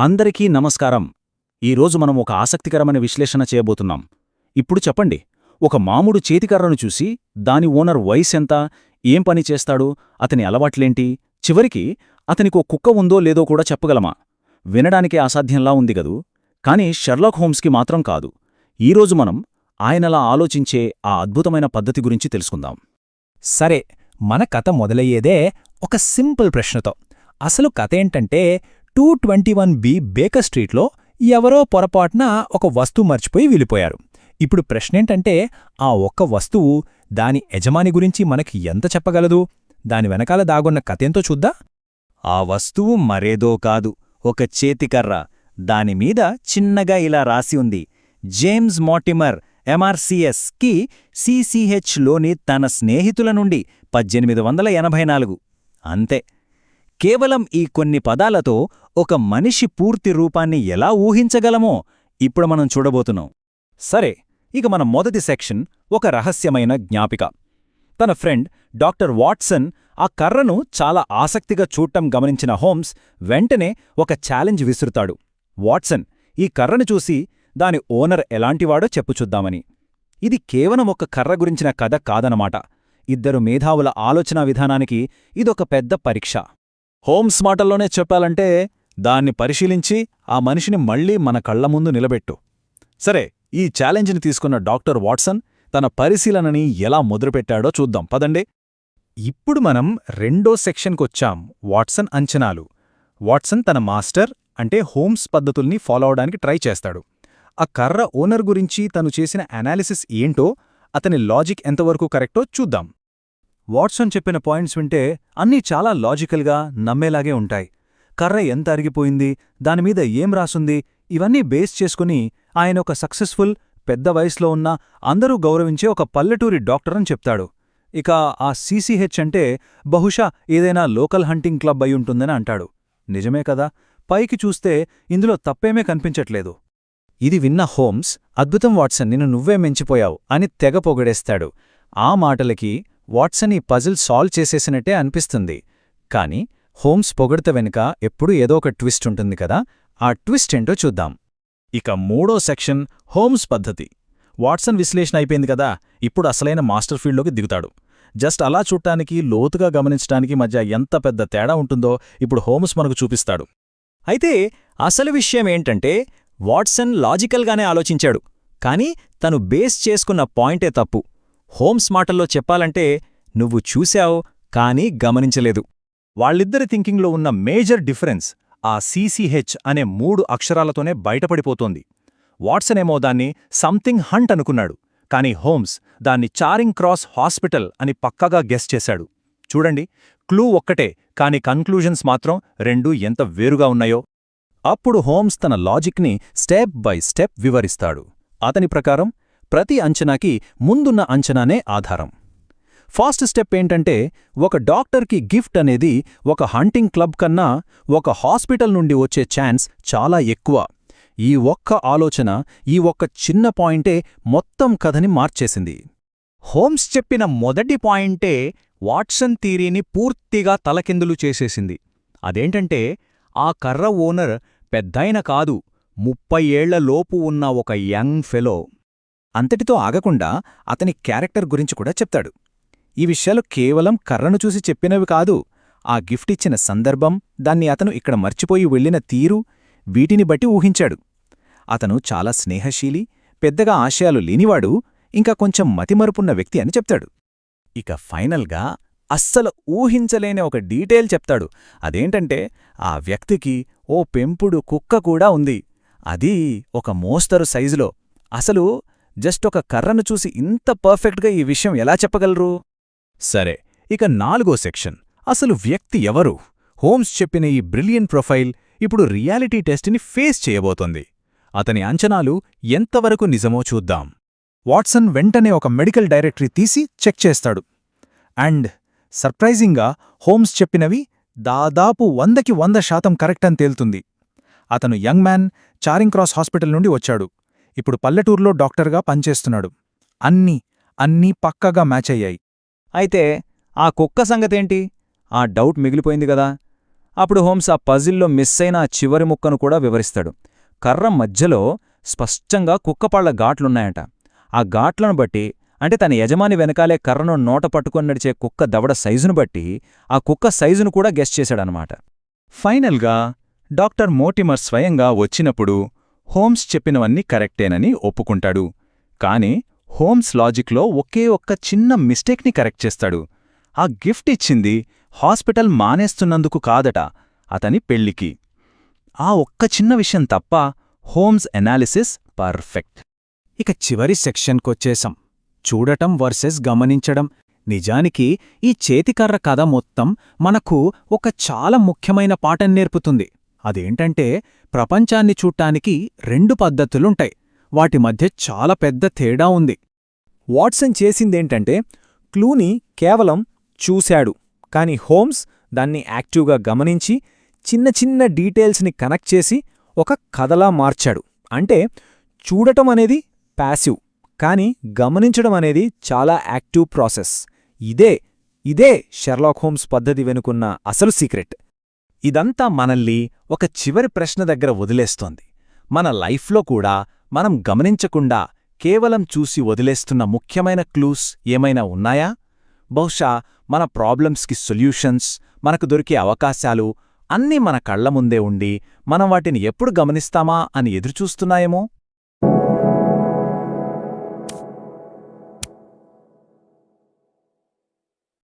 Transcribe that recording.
అందరికీ నమస్కారం. ఈరోజు మనం ఒక ఆసక్తికరమైన విశ్లేషణ చేయబోతున్నాం. ఇప్పుడు చెప్పండి ఒక మామూడు చేతికర్రను చూసి దాని ఓనర్ వయసెంత ఏం పని చేస్తాడు అతని అలవాట్లేంటి చివరికి అతనికో కుక్క ఉందో లేదో కూడా చెప్పగలమా? వినడానికే అసాధ్యంలా ఉంది గదూ కాని షెర్లాక్ హోమ్స్కి మాత్రం కాదు. ఈరోజు మనం ఆయనలా ఆలోచించే ఆ అద్భుతమైన పద్ధతి గురించి తెలుసుకుందాం. సరే మన కథ మొదలయ్యేదే ఒక సింపుల్ ప్రశ్నతో. అసలు కథ ఏంటంటే two twenty one B Baker స్ట్రీట్లో ఎవరో పొరపాటున ఒక వస్తువు మర్చిపోయి వెళ్ళిపోయారు. ఇప్పుడు ప్రశ్నేంటంటే ఆ ఒక్క వస్తువు దాని యజమాని గురించి మనకి ఎంత చెప్పగలదు? దాని వెనకాల దాగున్న కథెంతో చూద్దా? ఆ వస్తువు మరేదో కాదు ఒక చేతికర్ర. దానిమీద చిన్నగా ఇలా రాసి ఉంది జేమ్స్ మాటిమర్ ఎంఆర్సిఎస్కి సిసిహెచ్లోని తన స్నేహితుల నుండి పద్దెనిమిది వందల ఎనభై నాలుగు. అంతే. కేవలం ఈ కొన్ని పదాలతో ఒక మనిషి పూర్తి రూపాన్ని ఎలా ఊహించగలమో ఇప్పుడు మనం చూడబోతున్నాం. సరే ఇక మన మొదటి సెక్షన్ ఒక రహస్యమైన జ్ఞాపిక. తన ఫ్రెండ్ డాక్టర్ వాట్సన్ ఆ కర్రను చాలా ఆసక్తిగా చూడటం గమనించిన హోమ్స్ వెంటనే ఒక ఛాలెంజ్ విసురుతాడు. వాట్సన్ ఈ కర్రను చూసి దాని ఓనర్ ఎలాంటివాడో చెప్పుచుద్దామని ఇది కేవలం ఒక కర్ర గురించిన కథ కాదనమాట. ఇద్దరు మేధావుల ఆలోచనా విధానానికి ఇదొక పెద్ద పరీక్ష. హోమ్స్ మాటల్లోనే చెప్పాలంటే దాన్ని పరిశీలించి ఆ మనిషిని మళ్ళీ మన కళ్ళ ముందు నిలబెట్టు. సరే ఈ ఛాలెంజ్ని తీసుకున్న డాక్టర్ వాట్సన్ తన పరిశీలనని ఎలా మొదలుపెట్టాడో చూద్దాం. పదండి. ఇప్పుడు మనం రెండో సెక్షన్కొచ్చాం వాట్సన్ అంచనాలు. వాట్సన్ తన మాస్టర్ అంటే హోమ్స్ పద్ధతుల్ని ఫాలో అవడానికి ట్రై చేస్తాడు. ఆ కర్ర ఓనర్ గురించి తను చేసిన అనాలిసిస్ ఏంటో అతని లాజిక్ ఎంతవరకు కరెక్టో చూద్దాం. వాట్సన్ చెప్పిన పాయింట్స్ వింటే అన్నీ చాలా లాజికల్గా నమ్మేలాగే ఉంటాయి. కర్ర ఎంత అరిగిపోయింది దానిమీద ఏం రాసుంది ఇవన్నీ బేస్ చేసుకుని ఆయన ఒక సక్సెస్ఫుల్ పెద్ద వయసులో ఉన్న అందరూ గౌరవించే ఒక పల్లెటూరి డాక్టర్ అని చెప్తాడు. ఇక ఆ సీసీహెచ్ అంటే బహుశా ఏదైనా లోకల్ హంటింగ్ క్లబ్ అయ్యుంటుందని అంటాడు. నిజమే కదా? పైకి చూస్తే ఇందులో తప్పేమీ కనిపించట్లేదు. ఇది విన్న హోమ్స్ అద్భుతం వాట్సన్ నిన్ను నువ్వే మెంచిపోయావు అని తెగ పొగడేస్తాడు. ఆ మాటలకి వాట్సన్ ఈ పజిల్ సాల్వ్ చేసేసినట్టే అనిపిస్తుంది. కాని హోమ్స్ పొగడత వెనుక ఎప్పుడూ ఏదో ఒక ట్విస్ట్ ఉంటుంది కదా ఆ ట్విస్ట్ ఏంటో చూద్దాం. ఇక మూడో సెక్షన్ హోమ్స్ పద్ధతి. వాట్సన్ విశ్లేషణ అయిపోయింది కదా ఇప్పుడు అసలైన మాస్టర్ ఫీల్డ్లోకి దిగుతాడు. జస్ట్ అలా చూడటానికి లోతుగా గమనించటానికి మధ్య ఎంత పెద్ద తేడా ఉంటుందో ఇప్పుడు హోమ్స్ మనకు చూపిస్తాడు. అయితే అసలు విషయం ఏంటంటే వాట్సన్ లాజికల్గానే ఆలోచించాడు. కాని తను బేస్ చేసుకున్న పాయింటే తప్పు. హోమ్స్ మాటల్లో చెప్పాలంటే నువ్వు చూశావు కానీ గమనించలేదు. వాళ్ళిద్దరి థింకింగ్లో ఉన్న మేజర్ డిఫరెన్స్ ఆ సీసీహెచ్ అనే మూడు అక్షరాలతోనే బయటపడిపోతోంది. వాట్సన్ ఏమో దాన్ని సంథింగ్ హంట్ అనుకున్నాడు కానీ హోమ్స్ దాన్ని చారింగ్ క్రాస్ హాస్పిటల్ అని పక్కగా గెస్ చేశాడు. చూడండి క్లూ ఒక్కటే కాని కన్క్లూజన్స్ మాత్రం రెండూ ఎంత వేరుగా ఉన్నాయో. అప్పుడు హోమ్స్ తన లాజిక్ని స్టెప్ బై స్టెప్ వివరిస్తాడు. అతని ప్రకారం ప్రతి అంచనాకి ముందున్న అంచనానే ఆధారం. ఫాస్ట్ స్టెప్ ఏంటంటే ఒక డాక్టర్కి గిఫ్ట్ అనేది ఒక హంటింగ్ క్లబ్ కన్నా ఒక హాస్పిటల్ నుండి వచ్చే ఛాన్స్ చాలా ఎక్కువ. ఈ ఒక్క ఆలోచన ఈ ఒక్క చిన్న పాయింటే మొత్తం కథని మార్చేసింది. హోమ్స్ చెప్పిన మొదటి పాయింటే వాట్సన్ థీరీని పూర్తిగా తలకిందులు చేసేసింది. అదేంటంటే ఆ కర్ర ఓనర్ పెద్దయిన కాదు ముప్పై ఏళ్ళ లోపు ఉన్న ఒక యంగ్ ఫెలో. అంతటితో ఆగకుండా అతని క్యారెక్టర్ గురించి కూడా చెప్తాడు. ఈ విషయాలు కేవలం కర్రను చూసి చెప్పినవి కాదు ఆ గిఫ్ట్ ఇచ్చిన సందర్భం దాన్ని అతను ఇక్కడ మర్చిపోయి వెళ్ళిన తీరు వీటిని బట్టి ఊహించాడు. అతను చాలా స్నేహశీలి పెద్దగా ఆశయాలు లేనివాడు ఇంకా కొంచెం మతిమరుపున్న వ్యక్తి అని చెప్తాడు. ఇక ఫైనల్గా అస్సలు ఊహించలేని ఒక డీటెయిల్ చెప్తాడు. అదేంటంటే ఆ వ్యక్తికి ఓ పెంపుడు కుక్క కూడా ఉంది. అది ఒక మోస్తరు సైజులో. అసలు జస్ట్ ఒక కర్రను చూసి ఇంత పర్ఫెక్ట్గా ఈ విషయం ఎలా చెప్పగలరు? సరే ఇక నాలుగో సెక్షన్. అసలు వ్యక్తి ఎవరు? హోమ్స్ చెప్పిన ఈ బ్రిలియన్ ప్రొఫైల్ ఇప్పుడు రియాలిటీ టెస్ట్ని ఫేస్ చేయబోతోంది. అతని అంచనాలు ఎంతవరకు నిజమో చూద్దాం. వాట్సన్ వెంటనే ఒక మెడికల్ డైరెక్టరీ తీసి చెక్ చేస్తాడు. అండ్ సర్ప్రైజింగ్గా హోమ్స్ చెప్పినవి దాదాపు వందకి వంద శాతం కరెక్ట్ అని తేలుతుంది. అతను young man Charing Cross hospital నుండి వచ్చాడు. ఇప్పుడు పల్లెటూరులో డాక్టర్గా పనిచేస్తున్నాడు. అన్నీ అన్నీ పక్కగా మ్యాచ్ అయ్యాయి. అయితే ఆ కుక్క సంగతేంటి? ఆ డౌట్ మిగిలిపోయింది గదా అప్పుడు హోమ్స్ ఆ పజిల్లో మిస్ అయిన ఆ చివరి ముక్కను కూడా వివరిస్తాడు. కర్ర మధ్యలో స్పష్టంగా కుక్కపాళ్ళ ఘాట్లున్నాయట. ఆ ఘాట్లను బట్టి అంటే తన యజమాని వెనకాలే కర్రను నోట పట్టుకొని నడిచే కుక్క దవడ సైజును బట్టి ఆ కుక్క సైజును కూడా గెస్ చేశాడనమాట ఫైనల్గా డాక్టర్ మోటిమర్ స్వయంగా వచ్చినప్పుడు హోమ్స్ చెప్పినవన్నీ కరెక్టేనని ఒప్పుకుంటాడు. కాని హోమ్స్ లాజిక్లో ఒకే ఒక్క చిన్న మిస్టేక్ని కరెక్ట్ చేస్తాడు. ఆ గిఫ్ట్ ఇచ్చింది హాస్పిటల్ మానేస్తున్నందుకు కాదట అతని పెళ్ళికి ఆ ఒక్క చిన్న విషయం తప్ప హోమ్స్ ఎనాలిసిస్ పర్ఫెక్ట్. ఇక చివరి సెక్షన్కొచ్చేశాం. చూడటం వర్సెస్ గమనించడం. నిజానికి ఈ చేతికర్ర కథ మొత్తం మనకు ఒక చాలా ముఖ్యమైన పాఠం నేర్పుతుంది. అదేంటంటే ప్రపంచాన్ని చూట్టానికి రెండు పద్ధతులుంటాయి. వాటి మధ్య చాలా పెద్ద తేడా ఉంది. వాట్సన్ చేసిందేంటంటే క్లూని కేవలం చూశాడు కాని హోమ్స్ దాన్ని యాక్టివ్గా గమనించి చిన్న చిన్న డీటెయిల్స్ని కనెక్ట్ చేసి ఒక కథలా మార్చాడు. అంటే చూడటం అనేది ప్యాసివ్ కాని గమనించడం అనేది చాలా యాక్టివ్ ప్రాసెస్. ఇదే ఇదే షెర్లాక్ హోమ్స్ పద్ధతి వెనుకున్న అసలు సీక్రెట్. ఇదంతా మనల్ని ఒక చివరి ప్రశ్న దగ్గర వదిలేస్తోంది. మన లైఫ్లో కూడా మనం గమనించకుండా కేవలం చూసి వదిలేస్తున్న ముఖ్యమైన క్లూస్ ఏమైనా ఉన్నాయా? బహుశా మన ప్రాబ్లమ్స్కి సొల్యూషన్స్ మనకు దొరికే అవకాశాలు అన్నీ మన కళ్ళ ముందే ఉండి మనం వాటిని ఎప్పుడు గమనిస్తామా అని ఎదురుచూస్తున్నాయేమో?